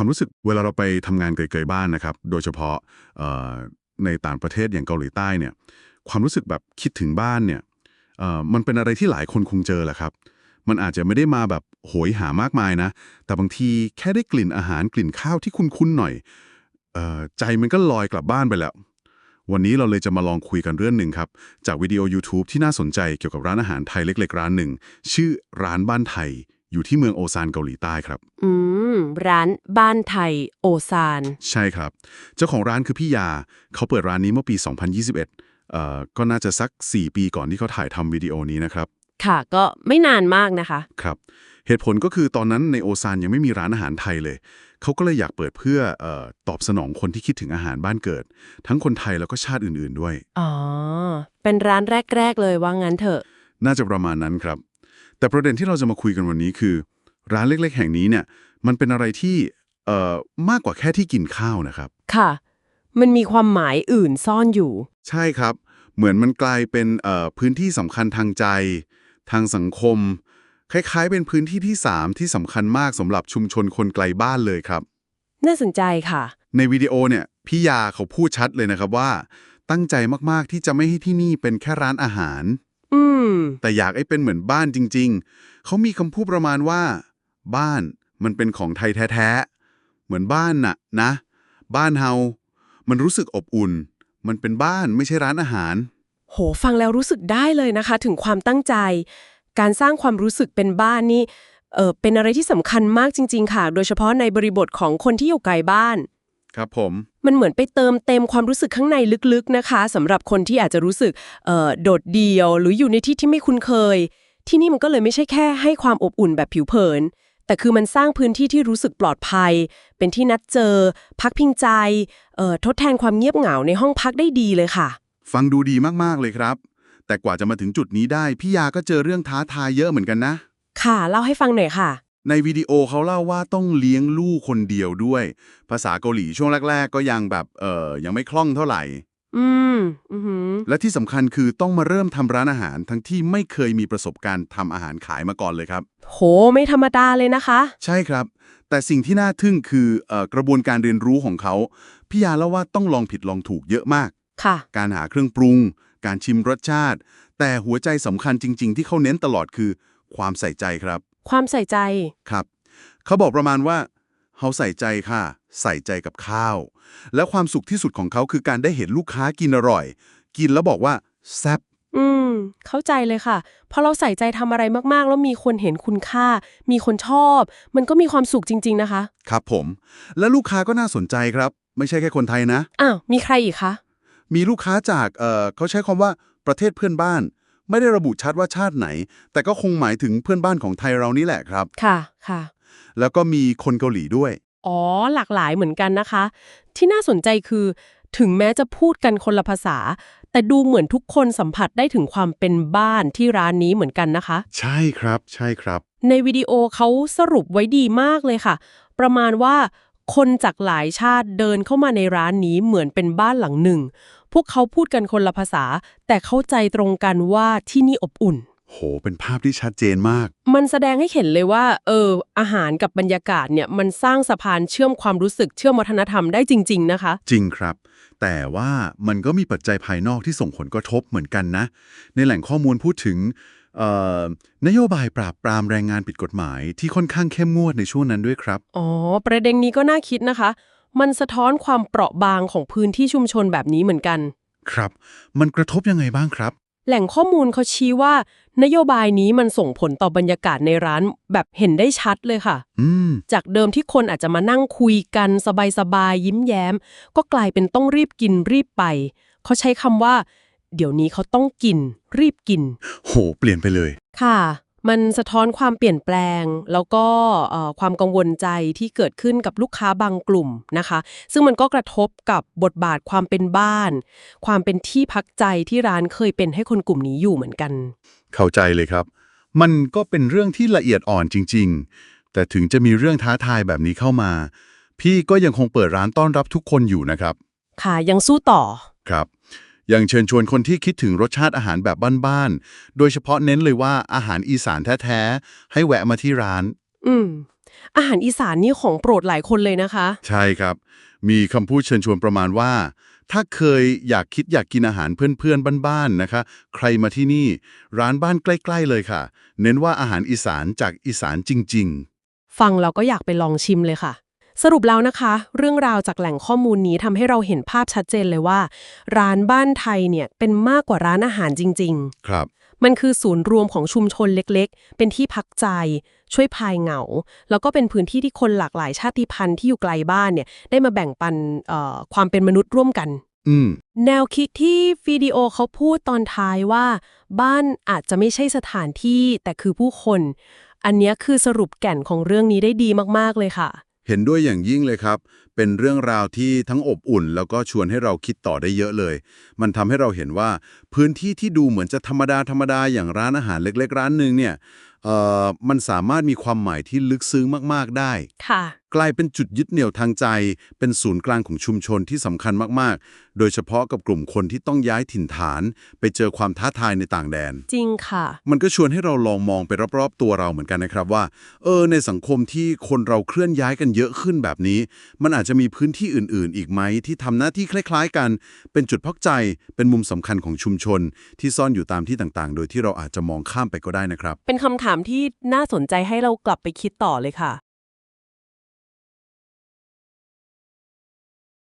ความรู้สึกเวลาเราไปทำงานไกลๆบ้านนะครับ โดยเฉพาะในต่างประเทศอย่างเกาหลีใต้เนี่ย ความรู้สึกแบบคิดถึงบ้านเนี่ยมันเป็นอะไรที่หลายคนคงเจอแหละครับ มันอาจจะไม่ได้มาแบบโหยหามากมายนะ แต่บางทีแค่ได้กลิ่นอาหารกลิ่นข้าวที่คุ้นๆหน่อยอใจมันก็ลอยกลับบ้านไปแล้ว วันนี้เราเลยจะมาลองคุยกันเรื่องหนึ่งครับ จากวิดีโอ YouTube ที่น่าสนใจเกี่ยวกับร้านอาหารไทยเล็ก ๆ ร้านหนึ่ง ชื่อร้านบ้านไทย อยู่ที่เมืองโอซานเกาหลีใต้ครับ อืม ร้านบ้านไทยโอซาน ใช่ครับ เจ้าของร้านคือพี่ยา เขาเปิดร้านนี้เมื่อปี 2021เอ่อก็น่าจะสัก 4 ปีก่อนที่เขาถ่ายทำวิดีโอนี้นะครับ ค่ะ ก็ไม่นานมากนะคะ ครับ เหตุผลก็คือตอนนั้นในโอซานยังไม่มีร้านอาหารไทยเลย เขาก็เลยอยากเปิดเพื่อเออตอบสนองคนที่คิดถึงอาหารบ้านเกิด ทั้งคนไทยแล้วก็ชาติอื่นๆด้วย อ๋อ เป็นร้านแรก ๆ เลยว่างั้นเถอะ น่าจะประมาณนั้นครับ แต่ประเด็นที่เราจะมาคุยกันวันนี้คือ ร้านเล็ก ๆ แห่งนี้เนี่ย มันเป็นอะไรที่เอ่อมากกว่าแค่ที่กินข้าวนะครับ ค่ะ มันมีความหมายอื่นซ่อนอยู่ ใช่ครับ เหมือนมันกลายเป็นเอ่อพื้นที่สำคัญทางใจ ทางสังคม คล้ายๆ เป็นพื้นที่ที่ 3 ที่สำคัญมากสำหรับชุมชนคนไกลบ้านเลยครับ น่าสนใจค่ะ ในวิดีโอเนี่ยพี่ยาเขาพูดชัดเลยนะครับว่า ตั้งใจมากๆที่จะไม่ให้ที่นี่เป็นแค่ร้านอาหาร อืม แต่อยากให้เป็นเหมือนบ้านจริง ๆ เขามีคำพูดประมาณว่า บ้านมันเป็นของไทยแท้ๆ เหมือนบ้านน่ะนะ บ้านเฮา มันรู้สึกอบอุ่น มันเป็นบ้านไม่ใช่ร้านอาหาร โห ฟังแล้วรู้สึกได้เลยนะคะ ถึงความตั้งใจ การสร้างความรู้สึกเป็นบ้านนี่เออเป็นอะไรที่สำคัญมากจริง ๆ ค่ะ โดยเฉพาะในบริบทของคนที่อยู่ไกลบ้าน ครับผม มันเหมือนไปเติมเต็มความรู้สึกข้างในลึกๆนะคะสำหรับคนที่อาจจะรู้สึกเอ่อโดดเดี่ยว หรืออยู่ในที่ที่ไม่คุ้นเคย ที่นี่มันก็เลยไม่ใช่แค่ให้ความอบอุ่นแบบผิวเผิน แต่คือมันสร้างพื้นที่ที่รู้สึกปลอดภัย เป็นที่นัดเจอ พักพิงใจเอ่อทดแทนความเงียบเหงาในห้องพักได้ดีเลยค่ะ ฟังดูดีมากๆเลยครับ แต่กว่าจะมาถึงจุดนี้ได้พี่ยาก็เจอเรื่องท้าทายเยอะเหมือนกันนะ ค่ะเล่าให้ฟังหน่อยค่ะ ในวิดีโอเขาเล่าว่าต้องเลี้ยงลูกคนเดียวด้วย ภาษาเกาหลีช่วงแรก ๆ ก็ยังแบบเออยังไม่คล่องเท่าไหร่ อืมอือหือและที่สำคัญคือต้องมาเริ่มทำร้านอาหารทั้งที่ไม่เคยมีประสบการณ์ทำอาหารขายมาก่อนเลยครับ โห ไม่ธรรมดาเลยนะคะ ใช่ครับ แต่สิ่งที่น่าทึ่งคือเออกระบวนการเรียนรู้ของเขาพี่ยาเล่าว่าต้องลองผิดลองถูกเยอะมาก ค่ะ การหาเครื่องปรุง การชิมรสชาติ แต่หัวใจสำคัญจริง ๆ ที่เขาเน้นตลอดคือ ความใส่ใจครับ ความใส่ใจ ครับ เขาบอกประมาณว่าเขาใส่ใจค่ะ ใส่ใจกับข้าว และความสุขที่สุดของเขาคือการได้เห็นลูกค้ากินอร่อย กินแล้วบอกว่าแซ่บอืม เข้าใจเลยค่ะ พอเราใส่ใจทำอะไรมาก ๆ แล้วมีคนเห็นคุณค่า มีคนชอบ มันก็มีความสุขจริง ๆ นะคะ ครับผม และลูกค้าก็น่าสนใจครับ ไม่ใช่แค่คนไทยนะ อ้าว มีใครอีกคะ มีลูกค้าจากเอ่อเขาใช้คำว่าประเทศเพื่อนบ้าน ไม่ได้ระบุชัดว่าชาติไหน แต่ก็คงหมายถึงเพื่อนบ้านของไทยเรานี่แหละครับ ค่ะค่ะ แล้วก็มีคนเกาหลีด้วย อ๋อ หลากหลายเหมือนกันนะคะ ที่น่าสนใจคือ ถึงแม้จะพูดกันคนละภาษา แต่ดูเหมือนทุกคนสัมผัสได้ถึงความเป็นบ้านที่ร้านนี้เหมือนกันนะคะ ใช่ครับ ใช่ครับ ในวิดีโอเขาสรุปไว้ดีมากเลยค่ะ ประมาณว่าคนจากหลายชาติเดินเข้ามาในร้านนี้เหมือนเป็นบ้านหลังหนึ่ง พวกเขาพูดกันคนละภาษา แต่เข้าใจตรงกันว่าที่นี่อบอุ่น โห เป็นภาพที่ชัดเจนมาก มันแสดงให้เห็นเลยว่า เออ อาหารกับบรรยากาศเนี่ย มันสร้างสะพานเชื่อมความรู้สึกเชื่อมวัฒนธรรมได้จริง ๆ นะคะ จริงครับ แต่ว่ามันก็มีปัจจัยภายนอกที่ส่งผลกระทบเหมือนกันนะ ในแหล่งข้อมูลพูดถึงเอ่อนโยบายปราบปรามแรงงานผิดกฎหมายที่ค่อนข้างเข้มงวดในช่วงนั้นด้วยครับ อ๋อ ประเด็นนี้ก็น่าคิดนะคะ มันสะท้อนความเปราะบางของพื้นที่ชุมชนแบบนี้เหมือนกัน ครับ มันกระทบยังไงบ้างครับ แหล่งข้อมูลเขาชี้ว่า นโยบายนี้มันส่งผลต่อบรรยากาศในร้านแบบเห็นได้ชัดเลยค่ะ อืม จากเดิมที่คนอาจจะมานั่งคุยกันสบายๆยิ้มแย้ม ก็กลายเป็นต้องรีบกินรีบไป เขาใช้คำว่า เดี๋ยวนี้เขาต้องกิน รีบกิน โห เปลี่ยนไปเลย ค่ะ มันสะท้อนความเปลี่ยนแปลง แล้วก็เอ่อความกังวลใจที่เกิดขึ้นกับลูกค้าบางกลุ่มนะคะ ซึ่งมันก็กระทบกับบทบาทความเป็นบ้าน ความเป็นที่พักใจที่ร้านเคยเป็นให้คนกลุ่มนี้อยู่เหมือนกัน เข้าใจเลยครับ มันก็เป็นเรื่องที่ละเอียดอ่อนจริง ๆ แต่ถึงจะมีเรื่องท้าทายแบบนี้เข้ามา พี่ก็ยังคงเปิดร้านต้อนรับทุกคนอยู่นะครับ ค่ะยังสู้ต่อครับ ยังเชิญชวนคนที่คิดถึงรสชาติอาหารแบบบ้านๆ โดยเฉพาะเน้นเลยว่าอาหารอีสานแท้ๆ ให้แวะมาที่ร้าน อืม อาหารอีสานนี่ของโปรดหลายคนเลยนะคะ ใช่ครับ มีคำพูดเชิญชวนประมาณว่า ถ้าเคยอยากคิดอยากกินอาหารเพื่อนๆ บ้านๆ นะคะ ใครมาที่นี่ ร้านบ้านใกล้ ๆ เลยค่ะ เน้นว่าอาหารอีสานจากอีสานจริงฟังแล้วก็อยากไปลองชิมเลยค่ะ สรุปแล้วนะคะ เรื่องราวจากแหล่งข้อมูลนี้ทำให้เราเห็นภาพชัดเจนเลยว่า ร้านบ้านไทยเนี่ยเป็นมากกว่าร้านอาหารจริง ๆ ครับๆมันคือศูนย์รวมของชุมชนเล็กๆ เป็นที่พักใจ ช่วยพายเหงา แล้วก็เป็นพื้นที่ที่คนหลากหลายชาติพันธุ์ที่อยู่ไกลบ้านเนี่ยได้มาแบ่งปันเอ่อความเป็นมนุษย์ร่วมกันอืมแนวคิดที่วิดีโอเขาพูดตอนท้ายว่า บ้านอาจจะไม่ใช่สถานที่แต่คือผู้คน อันเนี้ยคือสรุปแก่นของเรื่องนี้ได้ดีมากๆเลยค่ะ เห็นด้วยอย่างยิ่งเลยครับ เป็นเรื่องราวที่ทั้งอบอุ่น แล้วก็ชวนให้เราคิดต่อได้เยอะเลย มันทำให้เราเห็นว่าพื้นที่ที่ดูเหมือนจะธรรมดาธรรมดาอย่างร้านอาหารเล็ก ๆ ร้านหนึ่งเนี่ยเอ่อมันสามารถมีความหมายที่ลึกซึ้งมาก ๆ ได้ ค่ะ กลายเป็นจุดยึดเหนี่ยวทางใจ เป็นศูนย์กลางของชุมชนที่สำคัญมาก ๆ โดยเฉพาะกับกลุ่มคนที่ต้องย้ายถิ่นฐาน ไปเจอความท้าทายในต่างแดน จริงค่ะ มันก็ชวนให้เราลองมองไปรอบๆ ตัวเราเหมือนกันนะครับว่า เออ ในสังคมที่คนเราเคลื่อนย้ายกันเยอะขึ้นแบบนี้ มันอาจจะมีพื้นที่อื่น ๆ อีกไหมที่ทำหน้าที่คล้าย ๆ กัน เป็นจุดพักใจ เป็นมุมสำคัญของชุมชน ที่ซ่อนอยู่ตามที่ต่างๆ โดยที่เราอาจจะมองข้ามไปก็ได้นะครับ เป็นคำถามที่น่าสนใจให้เรากลับไปคิดต่อเลยค่ะ